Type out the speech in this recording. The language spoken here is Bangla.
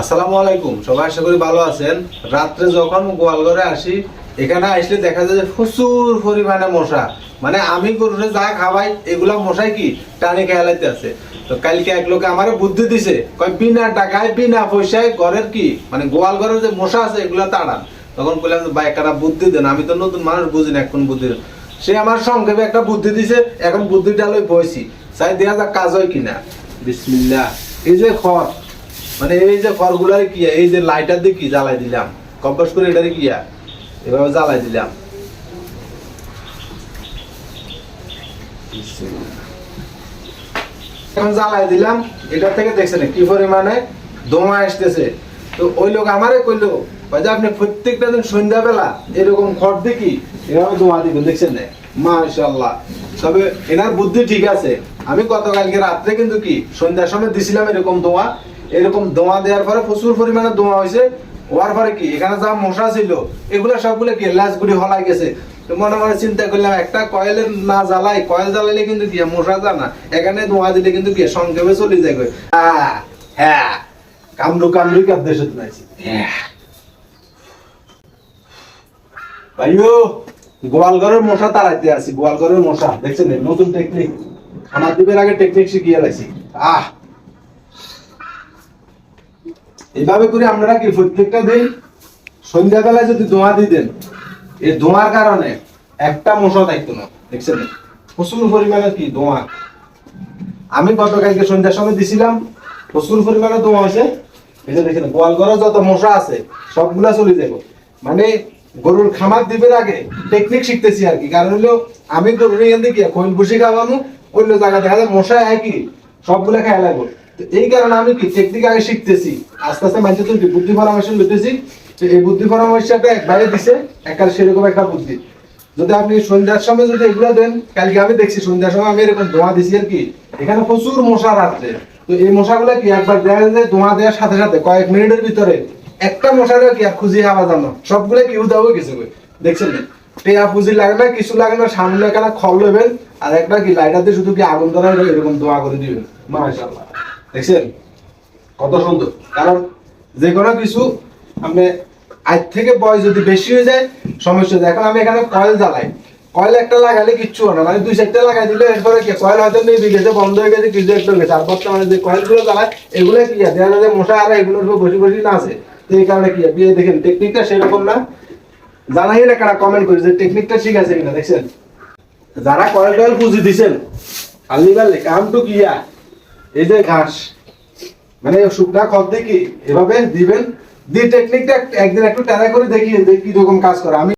আসসালামু আলাইকুম, সবাই আশা করি ভালো আছেন। রাত্রে যখন গোয়ালঘরে আসি, এখানে আসলে দেখা যায় যে প্রচুর পরিমাণে মশা। মানে আমি গরুরে যা খাওয়াই, এগুলা মশাই কি? টানে খেয়ালাইতে আছে। তো কালকে এক লোকে আমারে বুদ্ধি দিছে, কয়, বিনা টাকায়, বিনা পয়সায় ঘরের কি? মানে গোয়াল ঘরের যে মশা আছে, এগুলা তাড়ান। তখন বললাম ভাই একটা বুদ্ধি দেন, আমি তো নতুন মানুষ, বুঝি না এখন বুদ্ধি সে আমার সংক্ষেপে একটা বুদ্ধি দিছে, এখন বুদ্ধিটা লই বইছি। চাই দেয়া যাক কাজ হয় কিনা। বিসমিল্লা এই যে খড় মানে এই যে খড়গুলার কি, এই যে লাইটার দিয়ে কি জ্বালাই দিলাম? কম্পাস করে এটারে কি এভাবে জ্বালাই দিলাম। এখন জ্বালাই দিলাম এটা থেকে দেখছেন কি পরিমাণে দোমা আসতেছে। তো ওই লোক আমারে কইলো যে আপনি প্রত্যেকটা দিন সন্ধ্যাবেলা এরকম খড় দেখি এভাবে দোয়া দিবেন, দেখছেন না? মাশাল্লাহ তবে এনার বুদ্ধি ঠিক আছে। আমি গতকালকে রাত্রে কিন্তু কি, সন্ধ্যার সময় দিছিলাম এরকম দোয়া এরকম দোয়া দেওয়ার পরে প্রচুর পরিমাণে দোয়া হয়েছে। হওয়ার পরে কি? এখানে যা মশা ছিল, এগুলা সবগুলো কি? লাশগুড়ি হলাই গেছে। মনে মনে চিন্তা করলাম, একটা কয়েলের না জ্বালাই, কয়েল জ্বালাইলে কিন্তু কি? মশা জানা এখানে ধোঁয়া দিলে কিন্তু কি? সংক্ষেপে চলে যায় হ্যাঁ হ্যাঁ। কামড়ু কামড়ু কাপ দেশে তুলাইছি ভাইও, গোয়ালঘরের মশা তাড়াইতে আছি গোয়ালঘরের মশা। দেখছেন নতুন টেকনিক আমার দ্বীপের আগে টেকনিক শিখিয়ে লাইছি। আহ। এইভাবে করে আপনারা কি প্রত্যেকটা দিন সন্ধ্যাবেলায় যদি ধোঁয়া দিয়ে দেন, এই ধোঁয়ার কারণে একটা মশা থাকতো না, দেখছেন? প্রচুর পরিমাণে কি ধোঁয়া আমি গতকালকে সন্ধ্যার সময় দিছিলাম, প্রচুর পরিমাণে ধোঁয়া হয়েছে। এই যে দেখেন, গোয়াল যত মশা আছে, সবগুলা চলে যাব মানে গরুর খামার দিবের আগে টেকনিক শিখতেছি আর কি। কারণ হলো, আমি গরুর এখান থেকে খৈল ভুসি খাওয়ানো, অন্য জায়গা দেখা যায় মশা একই, সবগুলা খাই লাগবো। এই কারণে আমি কি টেকনিক আগে শিখতেছি। আস্তে আস্তে মানুষের তো বুদ্ধি পরামর্শ লইতেছি। তো এই বুদ্ধি পরামর্শটা একবারে দিছে একটা সেরকম একটা বুদ্ধি। যদি আপনি সন্ধ্যার সময় যদি এগুলো দেন, কালকে আমি দেখছি সন্ধ্যার সময় আমি এরকম ধোঁয়া দিছি আর কি। এখানে প্রচুর মশা রাখছে তো এই মশাগুলো কি একবার দেখা যায়, ধোঁয়া দেওয়ার সাথে সাথে কয়েক মিনিটের ভিতরে একটা মশারও কি আর খুঁজি হাওয়া জানো সবগুলো কি উদাও গেছে দেখছেন টেয়া পুঁজি লাগে না, কিছু লাগে না, সামনে একটা খল নেবেন আর একটা কি লাইটার দিয়ে শুধু কি আগুন ধরা এরকম ধোঁয়া করে দিবেন। মাশাআল্লাহ। দেখছেন? কত সুন্দর। কারণ যে কোনো কিছু আপনি আজ থেকে বয়স যদি বেশি হয়ে যায়, সমস্যা যায়। এখন আমি এখানে কয়েল জ্বালাই। কয়েল একটা লাগালে কিচ্ছু না। মানে দুই চারটা লাগাই দিলে এরপরে কি কয়েল হয়তো নেই গেছে বন্ধ হয়ে গেছে, কিছু একটা গেছে আর বর্তমানে যে কয়েলগুলো জ্বালায়, এগুলো কি আছে দেখা যায় মশা আর এগুলোর উপর বসে বসে না আছে তো এই কারণে কি বিয়ে দেখেন টেকনিকটা সেরকম না। জানাই না কারা কমেন্ট করি যে টেকনিকটা ঠিক আছে কিনা, দেখছেন? যারা কয়েল টয়েল পুঁজি দিছেন, খালি বেলে, কাম তো কিয়া এই যে ঘাস মানে শুকনা খত দিয়ে কি এভাবে দিবেন? দিয়ে টেকনিকটা একদিন একটু ট্রাই করে দেখি যে কি রকম কাজ করে। আমি